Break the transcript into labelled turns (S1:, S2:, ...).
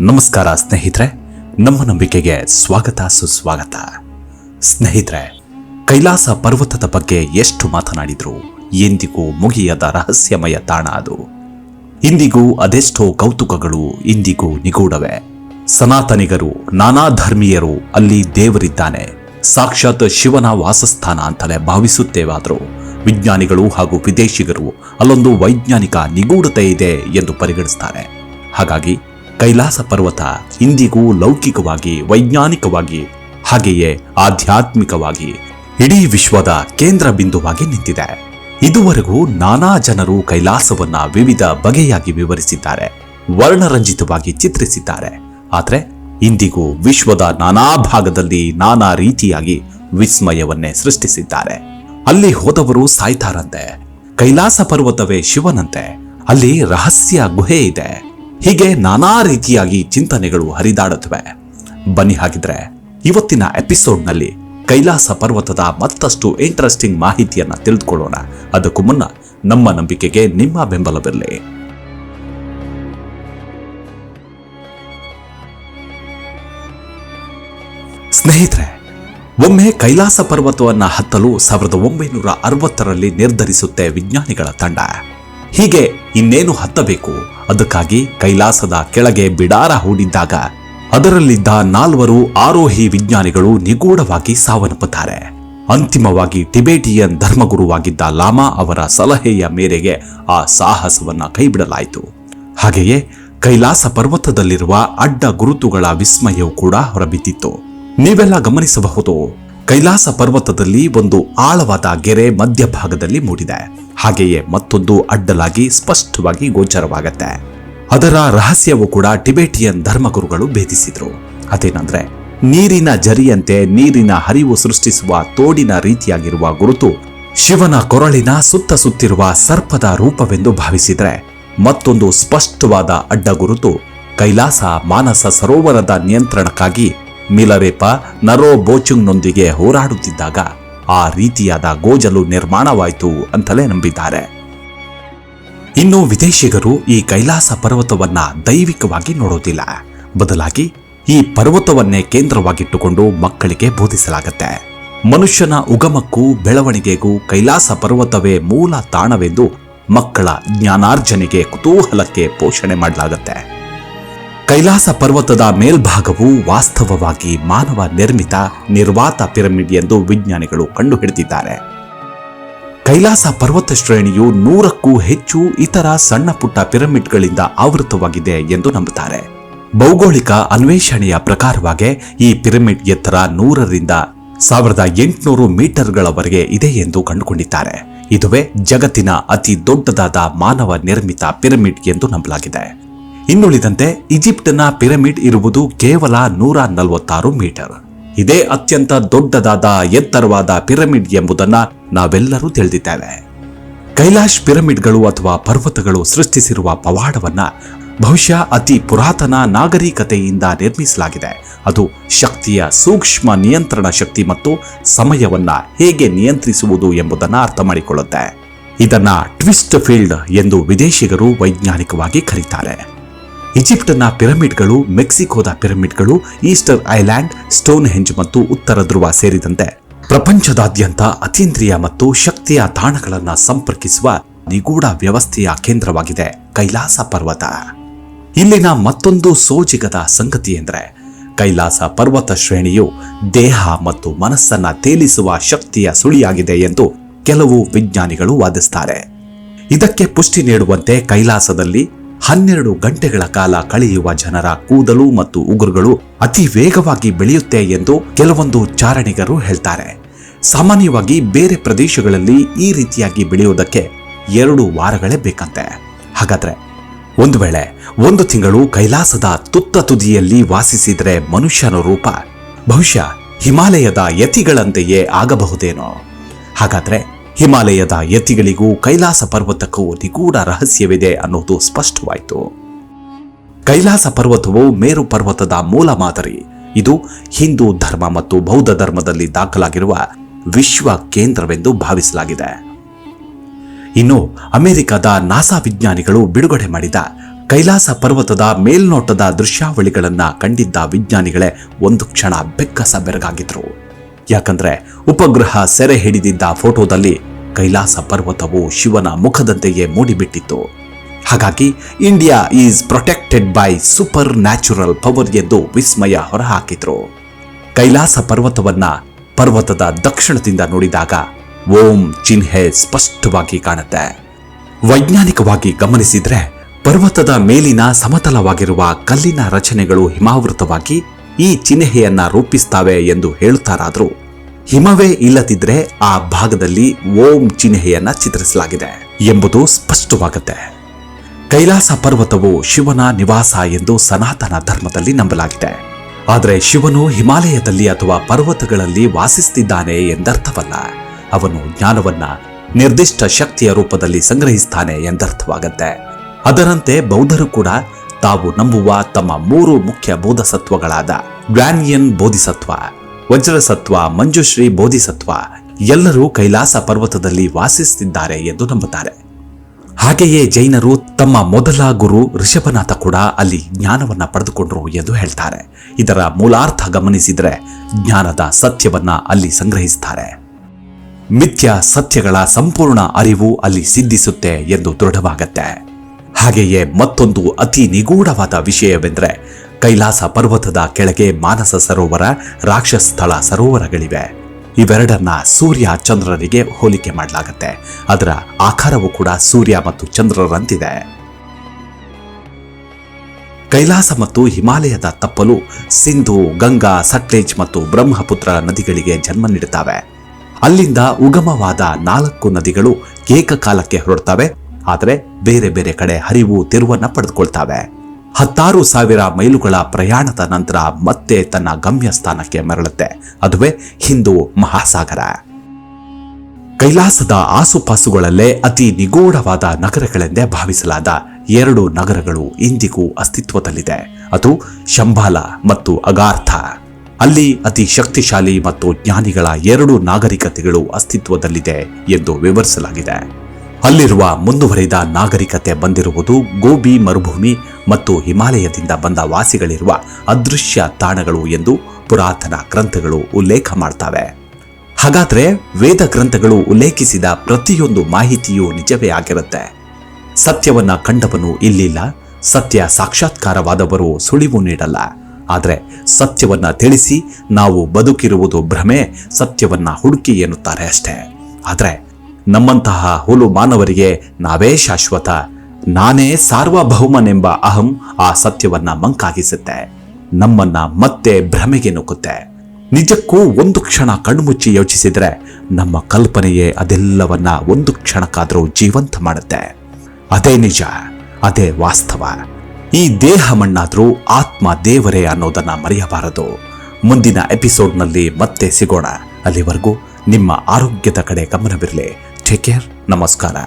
S1: ನಮಸ್ಕಾರ ಸ್ನೇಹಿತರೆ, ನಮ್ಮ ನಂಬಿಕೆಗೆ ಸ್ವಾಗತ, ಸುಸ್ವಾಗತ. ಸ್ನೇಹಿತರೆ, ಕೈಲಾಸ ಪರ್ವತದ ಬಗ್ಗೆ ಎಷ್ಟು ಮಾತನಾಡಿದ್ರು ಎಂದಿಗೂ ಮುಗಿಯದ ರಹಸ್ಯಮಯ ತಾಣ ಅದು. ಇಂದಿಗೂ ಅದೆಷ್ಟೋ ಕೌತುಕಗಳು ಇಂದಿಗೂ ನಿಗೂಢವೆ. ಸನಾತನಿಗರು, ನಾನಾ ಧರ್ಮೀಯರು ಅಲ್ಲಿ ದೇವರಿದ್ದಾನೆ. ಸಾಕ್ಷಾತ್ ಶಿವನ ವಾಸಸ್ಥಾನ ಅಂತಲೇ ಭಾವಿಸುತ್ತೇವಾದರೂ ವಿಜ್ಞಾನಿಗಳು ಹಾಗೂ ವಿದೇಶಿಗರು ಅಲ್ಲೊಂದು ವೈಜ್ಞಾನಿಕ ನಿಗೂಢತೆ ಇದೆ ಎಂದು ಪರಿಗಣಿಸ್ತಾರೆ. ಹಾಗಾಗಿ ಕೈಲಾಸ ಪರ್ವತ ಇಂದಿಗೂ ಲೌಕಿಕವಾಗಿ, ವೈಜ್ಞಾನಿಕವಾಗಿ, ಹಾಗೆಯೇ ಆಧ್ಯಾತ್ಮಿಕವಾಗಿ ಇಡೀ ವಿಶ್ವದ ಕೇಂದ್ರ ಬಿಂದುವಾಗಿ ನಿಂತಿದೆ. ಇದುವರೆಗೂ ನಾನಾ ಜನರು ಕೈಲಾಸವನ್ನ ವಿವಿಧ ಬಗೆಯಾಗಿ ವಿವರಿಸಿದ್ದಾರೆ, ವರ್ಣರಂಜಿತವಾಗಿ ಚಿತ್ರಿಸಿದ್ದಾರೆ. ಆದರೆ ಇಂದಿಗೂ ವಿಶ್ವದ ನಾನಾ ಭಾಗದಲ್ಲಿ ನಾನಾ ರೀತಿಯಾಗಿ ವಿಸ್ಮಯವನ್ನೇ ಸೃಷ್ಟಿಸಿದ್ದಾರೆ. ಅಲ್ಲಿ ಹೋದವರು ಸಾಯ್ತಾರಂತೆ. ಕೈಲಾಸ ಪರ್ವತವೇ ಶಿವನಂತೆ. ಅಲ್ಲಿ ರಹಸ್ಯ ಗುಹೆ ಇದೆ. ಹೀಗೆ ನಾನಾ ರೀತಿಯಾಗಿ ಚಿಂತನೆಗಳು ಹರಿದಾಡುತ್ತವೆ. ಬನ್ನಿ ಹಾಗಿದ್ರೆ, ಇವತ್ತಿನ ಎಪಿಸೋಡ್ನಲ್ಲಿ ಕೈಲಾಸ ಪರ್ವತದ ಮತ್ತಷ್ಟು ಇಂಟ್ರೆಸ್ಟಿಂಗ್ ಮಾಹಿತಿಯನ್ನು ತಿಳಿದುಕೊಳ್ಳೋಣ. ಅದಕ್ಕೂ ಮುನ್ನ ನಮ್ಮ ನಂಬಿಕೆಗೆ ನಿಮ್ಮ ಬೆಂಬಲವಿರಲಿ ಸ್ನೇಹಿತರೆ, ಒಮ್ಮೆ ಕೈಲಾಸ ಪರ್ವತವನ್ನ ಹತ್ತಲು ಸಾವಿರದ ಒಂಬೈನೂರ ಅರವತ್ತರಲ್ಲಿ ನಿರ್ಧರಿಸುತ್ತೆ ವಿಜ್ಞಾನಿಗಳ ತಂಡ. ಹೀಗೆ ಇನ್ನೇನು ಹತ್ತಬೇಕು? ಅದಕ್ಕಾಗಿ ಕೈಲಾಸದ ಕೆಳಗೆ ಬಿಡಾರ ಹೂಡಿದ್ದಾಗ ಅದರಲ್ಲಿದ್ದ ನಾಲ್ವರು ಆರೋಹಿ ವಿಜ್ಞಾನಿಗಳು ನಿಗೂಢವಾಗಿ ಸಾವನ್ನಪ್ಪುತ್ತಾರೆ. ಅಂತಿಮವಾಗಿ ಟಿಬೇಟಿಯನ್ ಧರ್ಮಗುರುವಾಗಿದ್ದ ಲಾಮಾ ಅವರ ಸಲಹೆಯ ಮೇರೆಗೆ ಆ ಸಾಹಸವನ್ನ ಕೈಬಿಡಲಾಯಿತು. ಹಾಗೆಯೇ ಕೈಲಾಸ ಪರ್ವತದಲ್ಲಿರುವ ಅಡ್ಡ ಗುರುತುಗಳ ವಿಸ್ಮಯವು ಕೂಡ ಹೊರಬಿದ್ದಿತ್ತು. ನೀವೆಲ್ಲ ಗಮನಿಸಬಹುದು? ಕೈಲಾಸ ಪರ್ವತದಲ್ಲಿ ಒಂದು ಆಳವಾದ ಗೆರೆ ಮಧ್ಯಭಾಗದಲ್ಲಿ ಮೂಡಿದೆ. ಹಾಗೆಯೇ ಮತ್ತೊಂದು ಅಡ್ಡಲಾಗಿ ಸ್ಪಷ್ಟವಾಗಿ ಗೋಚರವಾಗತ್ತೆ. ಅದರ ರಹಸ್ಯವೂ ಕೂಡ ಟಿಬೆಟಿಯನ್ ಧರ್ಮಗುರುಗಳು ಭೇದಿಸಿದ್ರು. ಅದೇನಂದ್ರೆ, ನೀರಿನ ಜರಿಯಂತೆ ನೀರಿನ ಹರಿವು ಸೃಷ್ಟಿಸುವ ತೋಡಿನ ರೀತಿಯಾಗಿರುವ ಗುರುತು ಶಿವನ ಕೊರಳಿನ ಸುತ್ತ ಸುತ್ತಿರುವ ಸರ್ಪದ ರೂಪವೆಂದು ಭಾವಿಸಿದ್ರೆ, ಮತ್ತೊಂದು ಸ್ಪಷ್ಟವಾದ ಅಡ್ಡ ಗುರುತು ಕೈಲಾಸ ಮಾನಸ ಸರೋವರದ ನಿಯಂತ್ರಣಕ್ಕಾಗಿ ಮಿಲರೇಪ ನರೋ ಬೋಚುಂಗ್ನೊಂದಿಗೆ ಹೋರಾಡುತ್ತಿದ್ದಾಗ ಆ ರೀತಿಯಾದ ಗೋಜಲು ನಿರ್ಮಾಣವಾಯಿತು ಅಂತಲೇ ನಂಬಿದ್ದಾರೆ. ಇನ್ನು ವಿದೇಶಿಗರು ಈ ಕೈಲಾಸ ಪರ್ವತವನ್ನ ದೈವಿಕವಾಗಿ ನೋಡೋದಿಲ್ಲ. ಬದಲಾಗಿ ಈ ಪರ್ವತವನ್ನೇ ಕೇಂದ್ರವಾಗಿಟ್ಟುಕೊಂಡು ಮಕ್ಕಳಿಗೆ ಬೋಧಿಸಲಾಗುತ್ತೆ. ಮನುಷ್ಯನ ಉಗಮಕ್ಕೂ ಬೆಳವಣಿಗೆಗೂ ಕೈಲಾಸ ಪರ್ವತವೇ ಮೂಲ ತಾಣವೆಂದು ಮಕ್ಕಳ ಜ್ಞಾನಾರ್ಜನೆಗೆ ಕುತೂಹಲಕ್ಕೆ ಪೋಷಣೆ ಮಾಡಲಾಗತ್ತೆ. ಕೈಲಾಸ ಪರ್ವತದ ಮೇಲ್ಭಾಗವು ವಾಸ್ತವವಾಗಿ ಮಾನವ ನಿರ್ಮಿತ ನಿರ್ವಾತ ಪಿರಮಿಡ್ ಎಂದು ವಿಜ್ಞಾನಿಗಳು ಕಂಡುಹಿಡಿದಿದ್ದಾರೆ. ಕೈಲಾಸ ಪರ್ವತ ಶ್ರೇಣಿಯು ನೂರಕ್ಕೂ ಹೆಚ್ಚು ಇತರ ಸಣ್ಣ ಪುಟ್ಟ ಪಿರಮಿಡ್ಗಳಿಂದ ಆವೃತವಾಗಿದೆ ಎಂದು ನಂಬುತ್ತಾರೆ. ಭೌಗೋಳಿಕ ಅನ್ವೇಷಣೆಯ ಪ್ರಕಾರವಾಗಿ ಈ ಪಿರಮಿಡ್ ಎತ್ತರ ನೂರರಿಂದ ಸಾವಿರದ ಎಂಟುನೂರು ಮೀಟರ್ಗಳವರೆಗೆ ಇದೆ ಎಂದು ಕಂಡುಕೊಂಡಿದ್ದಾರೆ. ಇದುವೇ ಜಗತ್ತಿನ ಅತಿ ದೊಡ್ಡದಾದ ಮಾನವ ನಿರ್ಮಿತ ಪಿರಮಿಡ್ ಎಂದು ನಂಬಲಾಗಿದೆ. ಇನ್ನುಳಿದಂತೆ ಈಜಿಪ್ಟ್ನ ಪಿರಮಿಡ್ ಇರುವುದು ಕೇವಲ ನೂರ ನಲವತ್ತಾರು ಮೀಟರ್. ಇದೇ ಅತ್ಯಂತ ದೊಡ್ಡದಾದ ಎತ್ತರವಾದ ಪಿರಮಿಡ್ ಎಂಬುದನ್ನು ನಾವೆಲ್ಲರೂ ತಿಳಿದಿದ್ದೇವೆ. ಕೈಲಾಶ್ ಪಿರಮಿಡ್ಗಳು ಅಥವಾ ಪರ್ವತಗಳು ಸೃಷ್ಟಿಸಿರುವ ಪವಾಡವನ್ನ ಬಹುಶಃ ಅತಿ ಪುರಾತನ ನಾಗರಿಕತೆಯಿಂದ ನಿರ್ಮಿಸಲಾಗಿದೆ. ಅದು ಶಕ್ತಿಯ ಸೂಕ್ಷ್ಮ ನಿಯಂತ್ರಣ ಶಕ್ತಿ ಮತ್ತು ಸಮಯವನ್ನ ಹೇಗೆ ನಿಯಂತ್ರಿಸುವುದು ಎಂಬುದನ್ನು ಅರ್ಥ ಮಾಡಿಕೊಳ್ಳುತ್ತೆ ಇದನ್ನ ಟ್ವಿಸ್ಟ್ ಫೀಲ್ಡ್ ಎಂದು ವಿದೇಶಿಗರು ವೈಜ್ಞಾನಿಕವಾಗಿ ಕರೀತಾರೆ. ಈಜಿಪ್ಟ್ನ ಪಿರಮಿಡ್ಗಳು, ಮೆಕ್ಸಿಕೋದ ಪಿರಮಿಡ್ಗಳು, ಈಸ್ಟರ್ ಐಲ್ಯಾಂಡ್ ಸ್ಟೋನ್ ಹೆಂಜ್ ಮತ್ತು ಉತ್ತರ ಧ್ರುವ ಸೇರಿದಂತೆ ಪ್ರಪಂಚದಾದ್ಯಂತ ಅತೀಂದ್ರಿಯ ಮತ್ತು ಶಕ್ತಿಯ ತಾಣಗಳನ್ನು ಸಂಪರ್ಕಿಸುವ ನಿಗೂಢ ವ್ಯವಸ್ಥೆಯ ಕೇಂದ್ರವಾಗಿದೆ ಕೈಲಾಸ ಪರ್ವತ. ಇಲ್ಲಿನ ಮತ್ತೊಂದು ಸೋಜಿಗದ ಸಂಗತಿ ಎಂದರೆ, ಕೈಲಾಸ ಪರ್ವತ ಶ್ರೇಣಿಯು ದೇಹ ಮತ್ತು ಮನಸ್ಸನ್ನ ತೇಲಿಸುವ ಶಕ್ತಿಯ ಸುಳಿಯಾಗಿದೆ ಎಂದು ಕೆಲವು ವಿಜ್ಞಾನಿಗಳು ವಾದಿಸ್ತಾರೆ. ಇದಕ್ಕೆ ಪುಷ್ಟಿ ನೀಡುವಂತೆ ಕೈಲಾಸದಲ್ಲಿ ಹನ್ನೆರಡು ಗಂಟೆಗಳ ಕಾಲ ಕಳೆಯುವ ಜನರ ಕೂದಲು ಮತ್ತು ಉಗುರುಗಳು ಅತಿ ವೇಗವಾಗಿ ಬೆಳೆಯುತ್ತೆ ಎಂದು ಕೆಲವೊಂದು ಚಾರಣಿಗರು ಹೇಳ್ತಾರೆ. ಸಾಮಾನ್ಯವಾಗಿ ಬೇರೆ ಪ್ರದೇಶಗಳಲ್ಲಿ ಈ ರೀತಿಯಾಗಿ ಬೆಳೆಯುವುದಕ್ಕೆ ಎರಡು ವಾರಗಳೇ ಬೇಕಂತೆ. ಹಾಗಾದ್ರೆ ಒಂದು ವೇಳೆ ಒಂದು ತಿಂಗಳು ಕೈಲಾಸದ ತುತ್ತ ತುದಿಯಲ್ಲಿ ವಾಸಿಸಿದರೆ ಮನುಷ್ಯನ ರೂಪ, ಬಹುಶಃ ಹಿಮಾಲಯದ ಯತಿಗಳಂತೆಯೇ ಆಗಬಹುದೇನೋ. ಹಾಗಾದ್ರೆ ಹಿಮಾಲಯದ ಯತಿಗಳಿಗೂ ಕೈಲಾಸ ಪರ್ವತಕ್ಕೂ ನಿಗೂಢ ರಹಸ್ಯವಿದೆ ಅನ್ನೋದು ಸ್ಪಷ್ಟವಾಯಿತು. ಕೈಲಾಸ ಪರ್ವತವು ಮೇರು ಪರ್ವತದ ಮೂಲ ಮಾದರಿ. ಇದು ಹಿಂದೂ ಧರ್ಮ ಮತ್ತು ಬೌದ್ಧ ಧರ್ಮದಲ್ಲಿ ದಾಖಲಾಗಿರುವ ವಿಶ್ವ ಕೇಂದ್ರವೆಂದು ಭಾವಿಸಲಾಗಿದೆ. ಇನ್ನು ಅಮೆರಿಕದ ನಾಸಾ ವಿಜ್ಞಾನಿಗಳು ಬಿಡುಗಡೆ ಮಾಡಿದ ಕೈಲಾಸ ಪರ್ವತದ ಮೇಲ್ನೋಟದ ದೃಶ್ಯಾವಳಿಗಳನ್ನು ಕಂಡಿದ್ದ ವಿಜ್ಞಾನಿಗಳೇ ಒಂದು ಕ್ಷಣ ಬೆಕ್ಕಸ ಬೆರಗಾಗಿದ್ರು. ಯಾಕಂದ್ರೆ ಉಪಗ್ರಹ ಸೆರೆ ಹಿಡಿದಿದ್ದ ಫೋಟೋದಲ್ಲಿ ಕೈಲಾಸ ಪರ್ವತವು ಶಿವನ ಮುಖದಂತೆಯೇ ಮೂಡಿಬಿಟ್ಟಿತ್ತು. ಹಾಗಾಗಿ India is protected by supernatural power ಎಂದು ವಿಸ್ಮಯ ಹೊರಹಾಕಿದ್ರು. ಕೈಲಾಸ ಪರ್ವತವನ್ನ ಪರ್ವತದ ದಕ್ಷಿಣದಿಂದ ನೋಡಿದಾಗ ಓಂ ಚಿಹ್ನೆ ಸ್ಪಷ್ಟವಾಗಿ ಕಾಣುತ್ತೆ. ವೈಜ್ಞಾನಿಕವಾಗಿ ಗಮನಿಸಿದ್ರೆ ಪರ್ವತದ ಮೇಲಿನ ಸಮತಲವಾಗಿರುವ ಕಲ್ಲಿನ ರಚನೆಗಳು ಹಿಮಾವೃತವಾಗಿ ಈ ಚಿಹ್ನೆಯನ್ನ ರೂಪಿಸ್ತಾವೆ ಎಂದು ಹೇಳುತ್ತಾರಾದ್ರೂ ಹಿಮವೇ ಇಲ್ಲದಿದ್ರೆ ಆ ಭಾಗದಲ್ಲಿ ಓಂ ಚಿಹ್ನೆಯನ್ನ ಚಿತ್ರಿಸಲಾಗಿದೆ ಎಂಬುದು ಸ್ಪಷ್ಟವಾಗುತ್ತೆ. ಕೈಲಾಸ ಪರ್ವತವು ಶಿವನ ನಿವಾಸ ಎಂದು ಸನಾತನ ಧರ್ಮದಲ್ಲಿ ನಂಬಲಾಗಿದೆ. ಆದರೆ ಶಿವನು ಹಿಮಾಲಯದಲ್ಲಿ ಅಥವಾ ಪರ್ವತಗಳಲ್ಲಿ ವಾಸಿಸ್ತಿದ್ದಾನೆ ಎಂದರ್ಥವಲ್ಲ. ಅವನು ಜ್ಞಾನವನ್ನ ನಿರ್ದಿಷ್ಟ ಶಕ್ತಿಯ ರೂಪದಲ್ಲಿ ಸಂಗ್ರಹಿಸ್ತಾನೆ ಎಂದರ್ಥವಾಗತ್ತೆ. ಅದರಂತೆ ಬೌದ್ಧರು ಕೂಡ ತಾವು ನಂಬುವ ತಮ್ಮ ಮೂರು ಮುಖ್ಯ ಬೋಧಸತ್ವಗಳಾದ ಗ್ರಾನಿಯನ್ ಬೋಧಿಸತ್ವ, ವಜ್ರಸತ್ವ, ಮಂಜುಶ್ರೀ ಬೋಧಿಸತ್ವ ಎಲ್ಲರೂ ಕೈಲಾಸ ಪರ್ವತದಲ್ಲಿ ವಾಸಿಸುತ್ತಿದ್ದಾರೆ ಎಂದು ನಂಬುತ್ತಾರೆ. ಹಾಗೆಯೇ ಜೈನರು ತಮ್ಮ ಮೊದಲ ಗುರು ಋಷಭನಾಥ ಕೂಡ ಅಲ್ಲಿ ಜ್ಞಾನವನ್ನ ಪಡೆದುಕೊಂಡರು ಎಂದು ಹೇಳ್ತಾರೆ. ಇದರ ಮೂಲಾರ್ಥ ಗಮನಿಸಿದರೆ ಜ್ಞಾನದ ಸತ್ಯವನ್ನ ಅಲ್ಲಿ ಸಂಗ್ರಹಿಸುತ್ತಾರೆ ಮಿಥ್ಯ ಸತ್ಯಗಳ ಸಂಪೂರ್ಣ ಅರಿವು ಅಲ್ಲಿ ಸಿದ್ಧಿಸುತ್ತೆ ಎಂದು ದೃಢವಾಗತ್ತೆ. ಹಾಗೆಯೇ ಮತ್ತೊಂದು ಅತಿ ನಿಗೂಢವಾದ ವಿಷಯವೆಂದರೆ ಕೈಲಾಸ ಪರ್ವತದ ಕೆಳಗೆ ಮಾನಸ ಸರೋವರ ರಾಕ್ಷಸ್ಥಳ ಸರೋವರಗಳಿವೆ. ಇವೆರಡನ್ನ ಸೂರ್ಯ ಚಂದ್ರರಿಗೆ ಹೋಲಿಕೆ ಮಾಡಲಾಗತ್ತೆ. ಅದರ ಆಕಾರವು ಕೂಡ ಸೂರ್ಯ ಮತ್ತು ಚಂದ್ರರಂತಿದೆ. ಕೈಲಾಸ ಮತ್ತು ಹಿಮಾಲಯದ ತಪ್ಪಲು ಸಿಂಧು, ಗಂಗಾ, ಸಟ್ಲೇಜ್ ಮತ್ತು ಬ್ರಹ್ಮಪುತ್ರ ನದಿಗಳಿಗೆ ಜನ್ಮ ನೀಡುತ್ತವೆ. ಅಲ್ಲಿಂದ ಉಗಮವಾದ ನಾಲ್ಕು ನದಿಗಳು ಏಕಕಾಲಕ್ಕೆ ಹೊರಡ್ತವೆ. ಆದರೆ ಬೇರೆ ಬೇರೆ ಕಡೆ ಹರಿವು ತಿರುವನ್ನ ಪಡೆದುಕೊಳ್ತಾವೆ. ಹತ್ತಾರು ಸಾವಿರ ಮೈಲುಗಳ ಪ್ರಯಾಣದ ನಂತರ ಮತ್ತೆ ತನ್ನ ಗಮ್ಯ ಸ್ಥಾನಕ್ಕೆ ಮರಳುತ್ತೆ. ಅದುವೇ ಹಿಂದೂ ಮಹಾಸಾಗರ. ಕೈಲಾಸದ ಆಸುಪಾಸುಗಳಲ್ಲೇ ಅತಿ ನಿಗೂಢವಾದ ನಗರಗಳೆಂದೇ ಭಾವಿಸಲಾದ ಎರಡು ನಗರಗಳು ಇಂದಿಗೂ ಅಸ್ತಿತ್ವದಲ್ಲಿದೆ. ಅದು ಶಂಬಾಲ ಮತ್ತು ಅಗಾರ್ಥ. ಅಲ್ಲಿ ಅತಿ ಶಕ್ತಿಶಾಲಿ ಮತ್ತು ಜ್ಞಾನಿಗಳ ಎರಡು ನಾಗರಿಕತೆಗಳು ಅಸ್ತಿತ್ವದಲ್ಲಿದೆ ಎಂದು ವಿವರಿಸಲಾಗಿದೆ. ಅಲ್ಲಿರುವ ಮುಂದುವರಿದ ನಾಗರಿಕತೆ ಬಂದಿರುವುದು ಗೋಬಿ, ಮರುಭೂಮಿ ಮತ್ತು ಹಿಮಾಲಯದಿಂದ ಬಂದ ವಾಸಿಗಳಿರುವ ಅದೃಶ್ಯ ತಾಣಗಳು ಎಂದು ಪುರಾತನ ಗ್ರಂಥಗಳು ಉಲ್ಲೇಖ ಮಾಡ್ತವೆ. ಹಾಗಾದ್ರೆ ವೇದ ಗ್ರಂಥಗಳು ಉಲ್ಲೇಖಿಸಿದ ಪ್ರತಿಯೊಂದು ಮಾಹಿತಿಯೂ ನಿಜವೇ ಆಗಿರುತ್ತೆ? ಸತ್ಯವನ್ನ ಕಂಡವನು ಇಲ್ಲಿಲ್ಲ, ಸತ್ಯ ಸಾಕ್ಷಾತ್ಕಾರವಾದವರು ಸುಳಿವು ನೀಡಲ್ಲ. ಆದರೆ ಸತ್ಯವನ್ನ ತಿಳಿಸಿ ನಾವು ಬದುಕಿರುವುದು ಭ್ರಮೆ, ಸತ್ಯವನ್ನ ಹುಡುಕಿ ಎನ್ನುತ್ತಾರೆ ಅಷ್ಟೇ. ಆದರೆ ನಮ್ಮಂತಹ ಹುಲು ಮಾನವರಿಗೆ ನಾವೇ ಶಾಶ್ವತ. ನಾನೇ ಸಾರ್ವಭೌಮನೆಂಬ ಅಹಂ ಆ ಸತ್ಯವನ್ನ ಮಂಕಾಗಿಸುತ್ತೆ. ನಮ್ಮನ್ನ ಮತ್ತೆ ಭ್ರಮೆಗೆ ನುಗ್ಗುತ್ತೆ ನಿಜಕ್ಕೂ ಒಂದು ಕ್ಷಣ ಕಣ್ಮುಚ್ಚಿ ಯೋಚಿಸಿದ್ರೆ ನಮ್ಮ ಕಲ್ಪನೆಯೇ ಅದೆಲ್ಲವನ್ನ ಒಂದು ಕ್ಷಣಕ್ಕಾದರೂ ಜೀವಂತ ಮಾಡುತ್ತೆ. ಅದೇ ನಿಜ, ಅದೇ ವಾಸ್ತವ. ಈ ದೇಹ ಮಣ್ಣಾದರೂ ಆತ್ಮ ದೇವರೇ ಅನ್ನೋದನ್ನ ಮರೆಯಬಾರದು. ಮುಂದಿನ ಎಪಿಸೋಡ್ನಲ್ಲಿ ಮತ್ತೆ ಸಿಗೋಣ. ಅಲ್ಲಿವರೆಗೂ ನಿಮ್ಮ ಆರೋಗ್ಯದ ಕಡೆ ಗಮನವಿರಲಿ. ಟೇಕ್ ಕೇರ್ ನಮಸ್ಕಾರ